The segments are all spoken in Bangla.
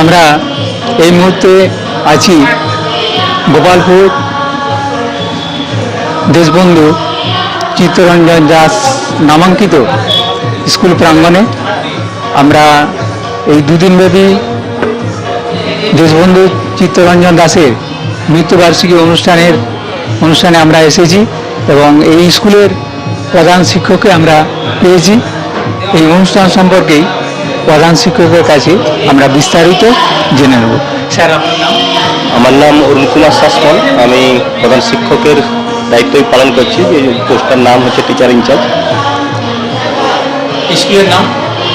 আমরা এই মুহূর্তে আছি গোপালপুর দেশবন্ধু চিত্তরঞ্জন দাস নামাঙ্কিত স্কুল প্রাঙ্গণে। আমরা এই দুদিনব্যাপী দেশবন্ধু চিত্তরঞ্জন দাসের মৃত্যুবার্ষিকী অনুষ্ঠানের, অনুষ্ঠানে আমরা এসেছি এবং এই স্কুলের প্রধান শিক্ষককে আমরা পেয়েছি। এই অনুষ্ঠান সম্পর্কেই প্রধান শিক্ষকের কাছে আমরা বিস্তারিত জেনে নেব। স্যার আপনার নাম? আমার নাম অরুণ কুমার শাসমল আমি প্রধান শিক্ষকের দায়িত্বই পালন করছি। এই পোস্টার নাম হচ্ছে টিচার ইনচার্জ। স্কুলের নাম?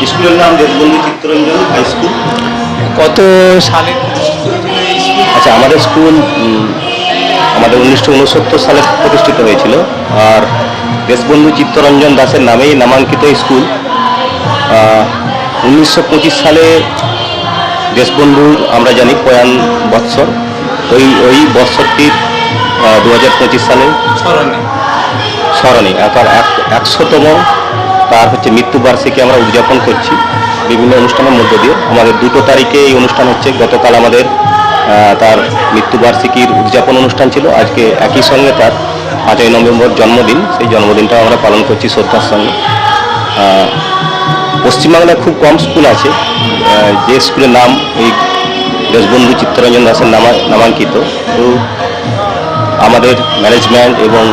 স্কুলের নাম দেশবন্ধু চিত্তরঞ্জন হাই স্কুল। কত সালে? আচ্ছা আমাদের স্কুল আমাদের উনিশশো উনসত্তর সালে প্রতিষ্ঠিত হয়েছিল। আর দেশবন্ধু চিত্তরঞ্জন দাসের নামেই নামাঙ্কিত স্কুল। উনিশশো পঁচিশ সালে দেশবন্ধু আমরা জানি প্রয়াণ বৎসর। ওই ওই বৎসরটির দু হাজার পঁচিশ সালে স্মরণে। এক একশোতম তার হচ্ছে মৃত্যুবার্ষিকী আমরা উদযাপন করছি বিভিন্ন অনুষ্ঠানের মধ্য দিয়ে। আমাদের দুটো তারিখে এই অনুষ্ঠান হচ্ছে। গতকাল আমাদের তার মৃত্যুবার্ষিকীর উদযাপন অনুষ্ঠান ছিল। আজকে একই সঙ্গে তার পাঁচই নভেম্বর জন্মদিন। সেই জন্মদিনটাও আমরা পালন করছি শ্রদ্ধার সঙ্গে। পশ্চিমবাংলায় খুব কম স্কুল আছে। যে স্কুলের নাম এই দেশবন্ধু চিত্তরঞ্জন দাসের নামা, নামাঙ্কিত। তো আমাদের ম্যানেজমেন্ট এবং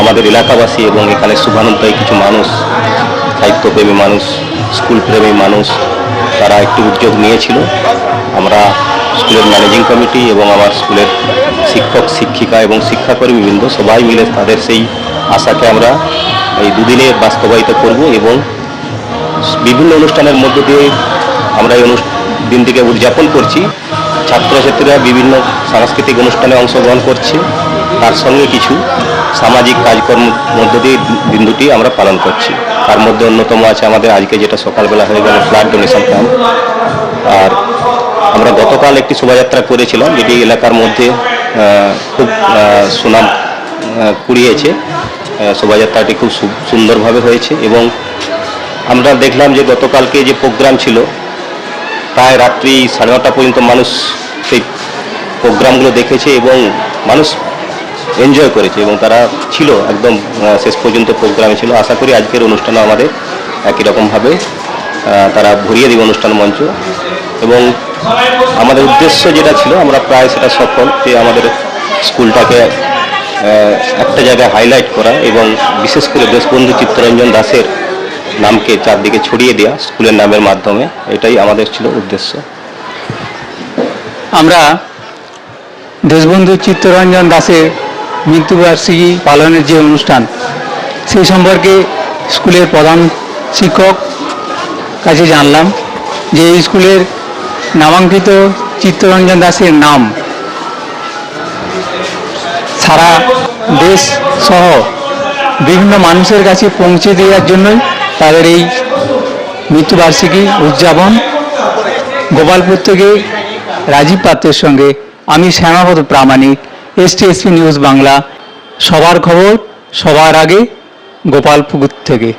আমাদের এলাকাবাসী এবং এখানে শুভানন্তায় কিছু মানুষ, সাহিত্যপ্রেমী মানুষ স্কুল প্রেমী মানুষ, তারা একটু উদ্যোগ নিয়েছিল। আমরা স্কুলের ম্যানেজিং কমিটি এবং আমার স্কুলের শিক্ষক, শিক্ষিকা এবং শিক্ষাকর্মীবৃন্দ সবাই মিলে তাদের সেই আশাকে আমরা এই দুদিনে বাস্তবায়িত করব এবং বিভিন্ন অনুষ্ঠানের মধ্য দিয়ে আমরা এই দিনটিকে উদযাপন করছি। ছাত্রছাত্রীরা বিভিন্ন সাংস্কৃতিক অনুষ্ঠানে অংশগ্রহণ করছে। তার সঙ্গে কিছু সামাজিক কাজকর্ম মধ্য দিয়ে দিন দুটি আমরা পালন করছি। তার মধ্যে অন্যতম আছে আমাদের আজকে যেটা সকালবেলা হয়ে গেল ফ্ল্যাট ডোনেশন ক্যাম্প। আর আমরা গতকাল একটি শোভাযাত্রা করেছিলাম, যেটি এলাকার মধ্যে খুব সুনাম কুড়িয়েছে। শোভাযাত্রাটি খুব সুন্দরভাবে হয়েছে এবং আমরা দেখলাম যে গতকালকে যে প্রোগ্রাম ছিল, প্রায় রাত্রি সাড়ে নটা পর্যন্ত মানুষ সেই প্রোগ্রামগুলো দেখেছে এবং মানুষ এনজয় করেছে এবং তারা ছিল একদম শেষ পর্যন্ত প্রোগ্রামে ছিল। আশা করি আজকের অনুষ্ঠানে আমাদের একই রকমভাবে তারা ভরিয়ে দেবে অনুষ্ঠান মঞ্চ। এবং আমাদের উদ্দেশ্য যেটা ছিল, আমরা প্রায় সেটা সফল যে আমাদের স্কুলটাকে একটা জায়গায় হাইলাইট করা এবং বিশেষ করে দেশবন্ধু চিত্তরঞ্জন দাসের নামকে চারদিকে ছড়িয়ে দেওয়া স্কুলের নামের মাধ্যমে, এটাই আমাদের ছিল উদ্দেশ্য। আমরা দেশবন্ধু চিত্তরঞ্জন দাসের মৃত্যুবার্ষিকী পালনের যে অনুষ্ঠান, সেই সম্পর্কে স্কুলের প্রধান শিক্ষক কাছে জানলাম যে এই স্কুলের নামাঙ্কিত চিত্তরঞ্জন দাসের নাম সারা দেশ সহ বিভিন্ন মানুষের কাছে পৌঁছে দেওয়ার জন্যই তাদের এই মৃত্যুবার্ষিকী উদযাপন। গোপালপুর থেকে রাজীব পাত্রের সঙ্গে আমি শ্যামাপদ প্রামাণিক এসটিএসপি নিউজ বাংলা। সবার খবর সবার আগে গোপালপুর থেকে।